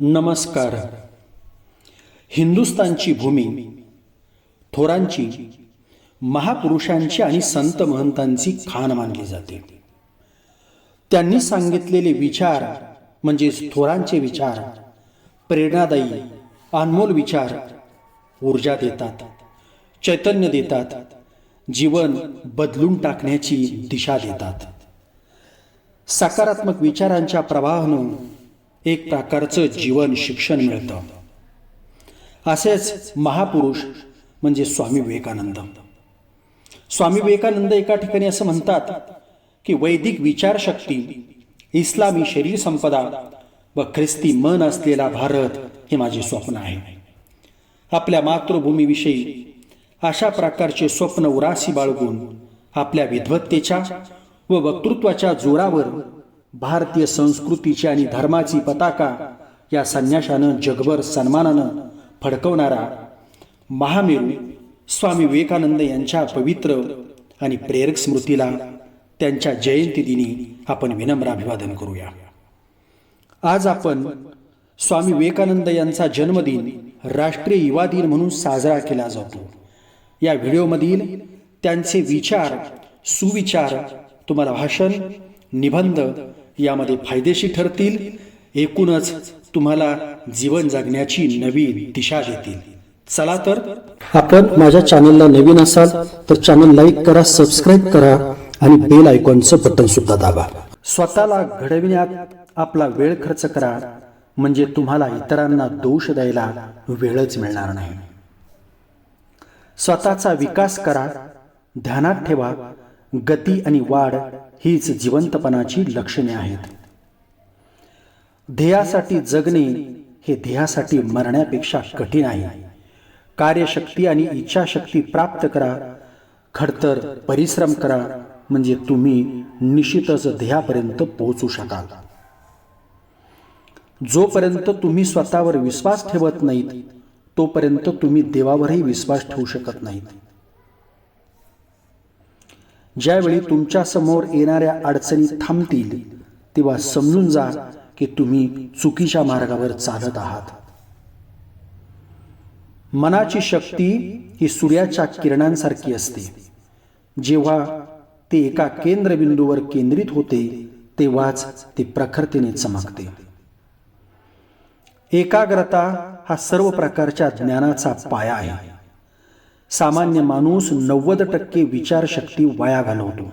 नमस्कार. हिंदुस्तानची भूमी थोरांची महापुरुषांची आणि संत महंतांची खाण मानली जाते. त्यांनी सांगितलेले विचार म्हणजे थोरांचे विचार प्रेरणादायी अनमोल विचार ऊर्जा देतात चैतन्य देतात जीवन बदलून टाकण्याची दिशा देतात. सकारात्मक विचारांच्या प्रवाहानं एक प्रकारचं जीवन शिक्षण मिळतं. असेच महापुरुष म्हणजे स्वामी विवेकानंद. स्वामी विवेकानंद एका ठिकाणी असं म्हणतात की वैदिक विचारशक्ती इस्लामी शरीर संपदा व ख्रिस्ती मन असलेला भारत हे माझे स्वप्न आहे. आपल्या मातृभूमीविषयी अशा प्रकारचे स्वप्न उरासी बाळगून आपल्या विद्वत्तेच्या व वक्तृत्वाच्या जोरावर भारतीय संस्कृतीची आणि धर्माची पताका या संन्याशानं जगभर सन्मानानं फडकवणारा महामेरू स्वामी विवेकानंद यांच्या पवित्र आणि प्रेरक स्मृतीला त्यांच्या जयंती दिनी आपण विनम्र अभिवादन करूया. आज आपण स्वामी विवेकानंद यांचा जन्मदिन राष्ट्रीय युवा दिन म्हणून साजरा केला जातो. या व्हिडिओमधील त्यांचे विचार सुविचार तुम्हाला भाषण निबंध यामध्ये फायदेशीर ठरतील. एकूणच तुम्हाला जीवन जगण्याची नवी दिशा देतील. चला तर आपण माझ्या चॅनलला नवीन असाल तर चॅनल लाईक करा सबस्क्राईब करा आणि बेल आयकॉनचं बटन सुद्धा दाबा. स्वतःला घडविण्यात आपला वेळ खर्च करा. म्हणजे तुम्हाला इतरांना दोष द्यायला वेळच मिळणार नाही. स्वतःचा विकास करा. ध्यानात ठेवा. गती आणि वाढ हीच जिवंतपणाची लक्षणे आहेत. ध्येयासाठी जगणे हे ध्येयासाठी मरण्यापेक्षा कठीण आहे. कार्यशक्ती आणि इच्छाशक्ती प्राप्त करा. खडतर परिश्रम करा. म्हणजे तुम्ही निश्चितच ध्येयापर्यंत पोहोचू शकाल. जोपर्यंत तुम्ही स्वतःवर विश्वास ठेवत नाहीत तोपर्यंत तुम्ही देवावरही विश्वास ठेवू शकत नाहीत. ज्यावेळी तुमच्यासमोर येणाऱ्या अडचणी थांबतील तेव्हा समजून जा की तुम्ही चुकीच्या मार्गावर चालत आहात. मनाची शक्ती ही सूर्याच्या किरणांसारखी असते. जेव्हा ते एका केंद्रबिंदूवर केंद्रित होते तेव्हाच ते प्रखरतेने चमकते. एकाग्रता हा सर्व प्रकारच्या ज्ञानाचा पाया आहे. सामान्य माणूस नव्वद टक्के विचारशक्ती वाया घालवतो.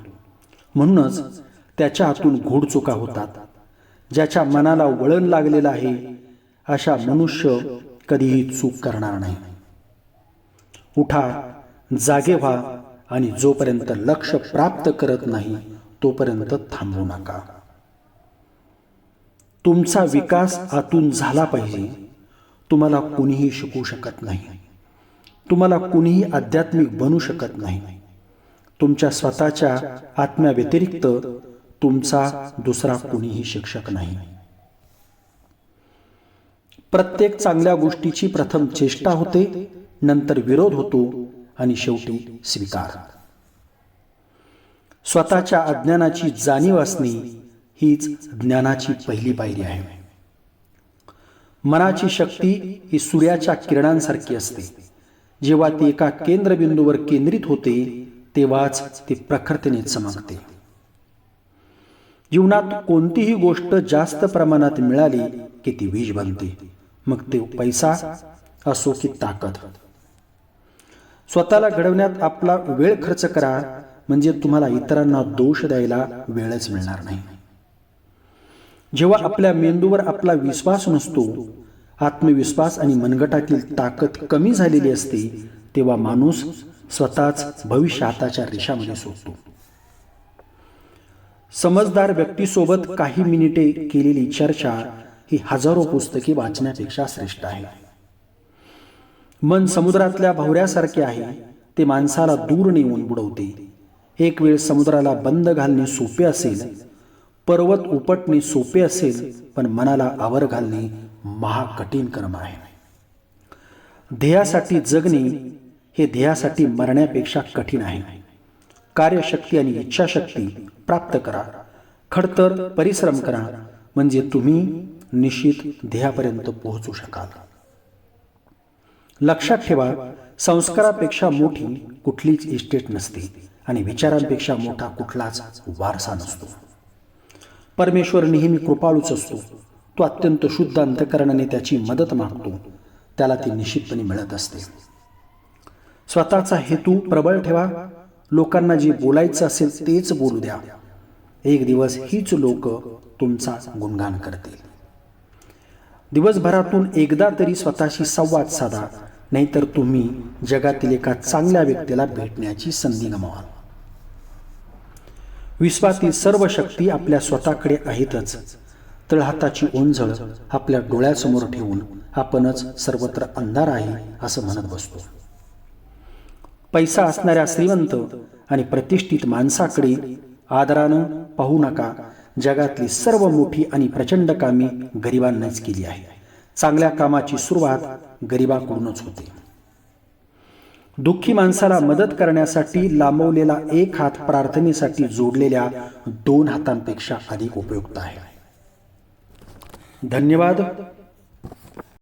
म्हणूनच त्याच्या हातून घोडचुका होतात. ज्याच्या मनाला वळण लागलेलं आहे अशा मनुष्य कधीही चूक करणार नाही. उठा जागे व्हा आणि जोपर्यंत लक्ष प्राप्त करत नाही तोपर्यंत थांबू नका. तुमचा विकास आतून झाला पाहिजे. तुम्हाला कुणीही शिकू शकत नाही. तुम्हाला कुणीही आध्यात्मिक बनू शकत नाही. तुमच्या स्वतःच्या आत्म्याव्यतिरिक्त तुमचा दुसरा कुणीही शिक्षक नाही. प्रत्येक चांगल्या गोष्टीची प्रथम चेष्टा होते नंतर विरोध होतो आणि शेवटी स्वीकार. स्वतःच्या अज्ञानाची जाणीव असणे हीच ज्ञानाची पहिली पायरी आहे. मनाची शक्ती ही सूर्याच्या किरणांसारखी असते. जेव्हा ती एका केंद्रबिंदूवर केंद्रित होते तेव्हाच ती प्रखरतेने चमकते. जीवनात कोणतीही गोष्ट जास्त प्रमाणात मिळाली की ती वीज बनते. मग ते पैसा असो की ताकद. स्वतःला घडवण्यात आपला वेळ खर्च करा म्हणजे तुम्हाला इतरांना दोष द्यायला वेळच मिळणार नाही. जेव्हा आपल्या मेंदूवर आपला विश्वास नसतो आत्मविश्वास आणि मनगटातील ताकद कमी झालेली असते तेव्हा माणूस स्वतःच भविष्य हाताच्या रेषामध्ये सोडतो. समजदार व्यक्तीसोबत काही मिनिटे केलेली चर्चा ही हजारो पुस्तके वाचण्यापेक्षा श्रेष्ठ आहे. मन समुद्रातल्या भवऱ्यासारखे आहे ते माणसाला दूर नेऊन बुडवते. एक वेळ समुद्राला बंद घालणे सोपे असेल पर्वत उपटणे सोपे असेल पण मनाला आवर घालणे महाकठीण कर्म आहे. ध्येयासाठी जगणे हे ध्येयासाठी मरण्यापेक्षा कठीण आहे. कार्यशक्ती आणि इच्छाशक्ती प्राप्त करा. खडतर परिश्रम करा. म्हणजे तुम्ही निश्चित ध्येयापर्यंत पोहोचू शकाल. लक्षात ठेवा संस्कारापेक्षा मोठी कुठलीच इस्टेट नसते आणि विचारांपेक्षा मोठा कुठलाच वारसा नसतो. परमेश्वर नेहमी कृपाळूच असतो. तो अत्यंत शुद्ध अंतकरणाने त्याची मदत मागतो. त्याला ती निश्चितपणे मिळत असते. स्वतःचा हेतू प्रबळ ठेवा. लोकांना जे बोलायचं असेल तेच बोलू द्या. एक दिवस हीच लोक तुमचा गुणगान करतील. दिवसभरातून एकदा तरी स्वतःशी संवाद साधा. नाहीतर तुम्ही जगातील एका चांगल्या व्यक्तीला भेटण्याची संधी गमावाल. विश्वातील सर्व शक्ती आपल्या स्वतःकडे आहेतच. तळहाताची ओंझळ आपल्या डोळ्यासमोर ठेवून आपणच सर्वत्र अंधार आहे असं म्हणत बसतो. पैसा असणाऱ्या श्रीमंत आणि प्रतिष्ठित माणसाकडे आदरानं पाहू नका. जगातली सर्व मोठी आणि प्रचंड कामे गरिबांनाच केली आहे चांगल्या कामाची सुरुवात गरिबाकडूनच होते. दुःखी माणसाला मदत करण्यासाठी लांबवलेला एक हात प्रार्थनेसाठी जोडलेल्या दोन हातांपेक्षा अधिक उपयुक्त आहे. धन्यवाद.